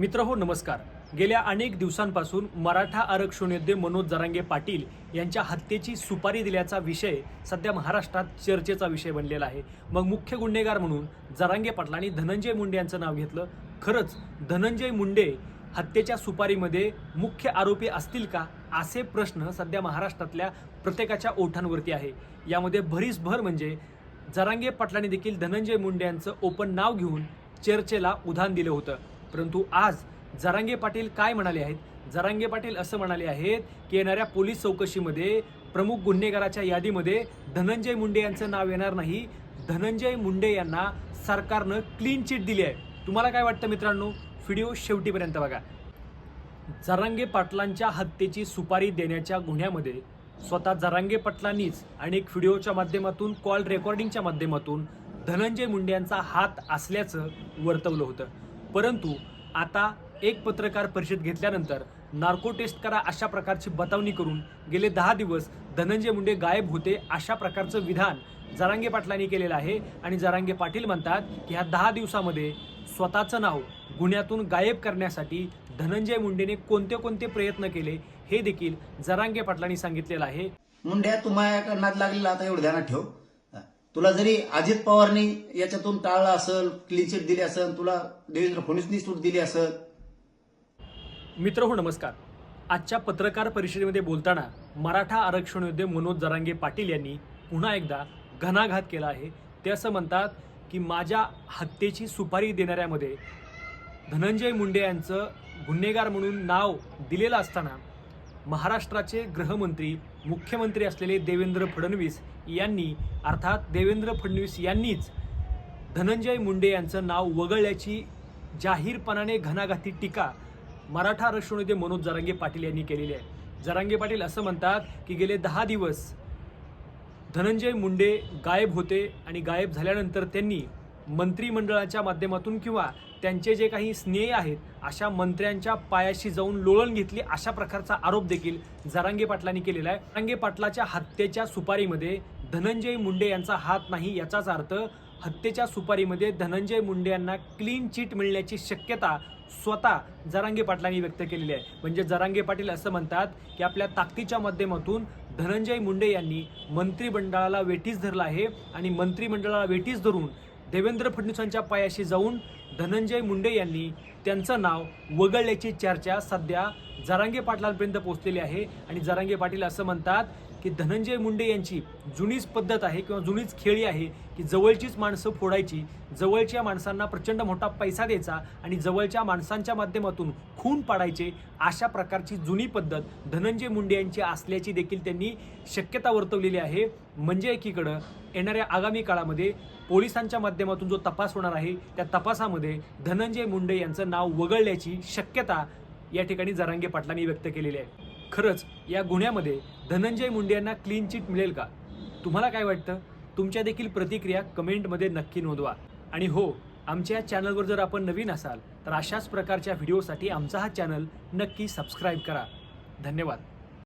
मित्र हो नमस्कार. गेल्या अनेक दिवसांपासून मराठा आरक्षण योद्धे मनोज जरांगे पाटील यांच्या हत्येची सुपारी दिल्याचा विषय सध्या महाराष्ट्रात चर्चेचा विषय बनलेला आहे. मग मुख्य गुन्हेगार म्हणून जरांगे पाटलांनी धनंजय मुंडे यांचं नाव घेतलं. खरंच धनंजय मुंडे हत्येच्या सुपारीमध्ये मुख्य आरोपी असतील का? असे प्रश्न सध्या महाराष्ट्रातल्या प्रत्येकाच्या ओठांवरती आहे. यामध्ये भरीस भर म्हणजे जरांगे पाटलांनी देखील धनंजय मुंडे यांचं ओपन नाव घेऊन चर्चेला उधाण दिलं होतं. परंतु आज जरांगे पाटील काय म्हणाले आहेत? जरांगे पाटील असं म्हणाले आहेत की येणाऱ्या पोलीस चौकशीमध्ये प्रमुख गुन्हेगाराच्या यादीमध्ये धनंजय मुंडे यांचं नाव येणार नाही. धनंजय मुंडे यांना सरकारनं क्लीन चिट दिली आहे. तुम्हाला काय वाटतं मित्रांनो? व्हिडिओ शेवटीपर्यंत बघा. जरांगे पाटलांच्या हत्येची सुपारी देण्याच्या गुन्ह्यामध्ये स्वतः जरांगे पाटलांनीच अनेक व्हिडिओच्या माध्यमातून कॉल रेकॉर्डिंगच्या माध्यमातून धनंजय मुंडे यांचा हात असल्याचं वर्तवलं होतं. परंतु आता एक पत्रकार परिषद घेतल्यानंतर नार्को टेस्ट करा अशा प्रकारची बतावणी करून गेले दहा दिवस धनंजय मुंडे गायब होते अशा प्रकारचं विधान जरांगे पाटलांनी केलेलं आहे. आणि जरांगे पाटील म्हणतात की ह्या दहा दिवसामध्ये स्वतःचं नाव गुन्ह्यातून गायब करण्यासाठी धनंजय मुंडेने कोणते कोणते प्रयत्न केले हे देखील जरांगे पाटलांनी सांगितलेलं आहे. मुंड्या तुम्हाला लागलेला आता एवढं ध्यानात ठेव. तुला जरी अजित पवारनी याच्यातून टाळलं असेल क्लीन चिट दिली असेल तुला देवेंद्र फडणवीसनी सूट दिली असेल. मित्र हो नमस्कार. आजच्या पत्रकार परिषदेमध्ये बोलताना मराठा आरक्षण योद्धे मनोज जरांगे पाटील यांनी पुन्हा एकदा घणाघात केला आहे. ते असं म्हणतात की माझ्या हत्येची सुपारी देणाऱ्यामध्ये धनंजय मुंडे यांचं गुन्हेगार म्हणून नाव दिलेलं असताना महाराष्ट्राचे गृहमंत्री मुख्यमंत्री असलेले देवेंद्र फडणवीस यांनी अर्थात देवेंद्र फडणवीस यांनीच धनंजय मुंडे यांचं नाव वगळल्याची जाहीरपणाने घणाघाती टीका मराठा आरक्षण नेते मनोज जरांगे पाटील यांनी केलेली आहे. जरांगे पाटील असं म्हणतात की गेले दहा दिवस धनंजय मुंडे गायब होते आणि गायब झाल्यानंतर त्यांनी मंत्रिमंडळाच्या माध्यमातून किंवा त्यांचे जे काही स्नेह आहेत अशा मंत्र्यांच्या पायाशी जाऊन लोळण घेतली अशा प्रकारचा आरोप देखील जरांगे पाटलांनी केलेला आहे. जरांगे पाटलाच्या हत्येच्या सुपारीमध्ये धनंजय मुंडे यांचा हात नाही याचाच अर्थ हत्येच्या सुपारीमध्ये धनंजय मुंडे यांना क्लीन चिट मिळण्याची शक्यता स्वतः जरांगे पाटलांनी व्यक्त केलेली आहे. म्हणजे जरांगे पाटील असं म्हणतात की आपल्या ताकदीच्या माध्यमातून धनंजय मुंडे यांनी मंत्रिमंडळाला वेठीस धरला आहे आणि मंत्रिमंडळाला वेठीस धरून देवेंद्र फडणवीसांच्या पायाशी जाऊन धनंजय मुंडे यांनी त्यांचं नाव वगळल्याची चर्चा सध्या जरांगे पाटलांपर्यंत पोहोचलेली आहे. आणि जरांगे पाटील असं म्हणतात की धनंजय मुंडे यांची जुनीच पद्धत आहे किंवा जुनीच खेळी आहे की जवळचीच माणसं फोडायची जवळच्या माणसांना प्रचंड मोठा पैसा द्यायचा आणि जवळच्या माणसांच्या माध्यमातून खून पाडायचे अशा प्रकारची जुनी पद्धत धनंजय मुंडे यांची असल्याची देखील त्यांनी शक्यता वर्तवलेली आहे. म्हणजे एकीकडं येणाऱ्या आगामी काळामध्ये पोलिसांच्या माध्यमातून जो तपास होणार आहे त्या तपासामध्ये धनंजय मुंडे यांचं नाव वगळल्याची शक्यता या ठिकाणी जरांगे पाटलांनी व्यक्त केलेली आहे. खरंच या गुन्ह्यामध्ये धनंजय मुंडे यांना क्लीन चिट मिळेल का? तुम्हाला काय वाटतं? तुमच्या देखील प्रतिक्रिया कमेंटमध्ये नक्की नोंदवा. आणि हो आमच्या या चॅनलवर जर आपण नवीन असाल तर अशाच प्रकारच्या व्हिडिओसाठी आमचा हा चॅनल नक्की सबस्क्राईब करा. धन्यवाद.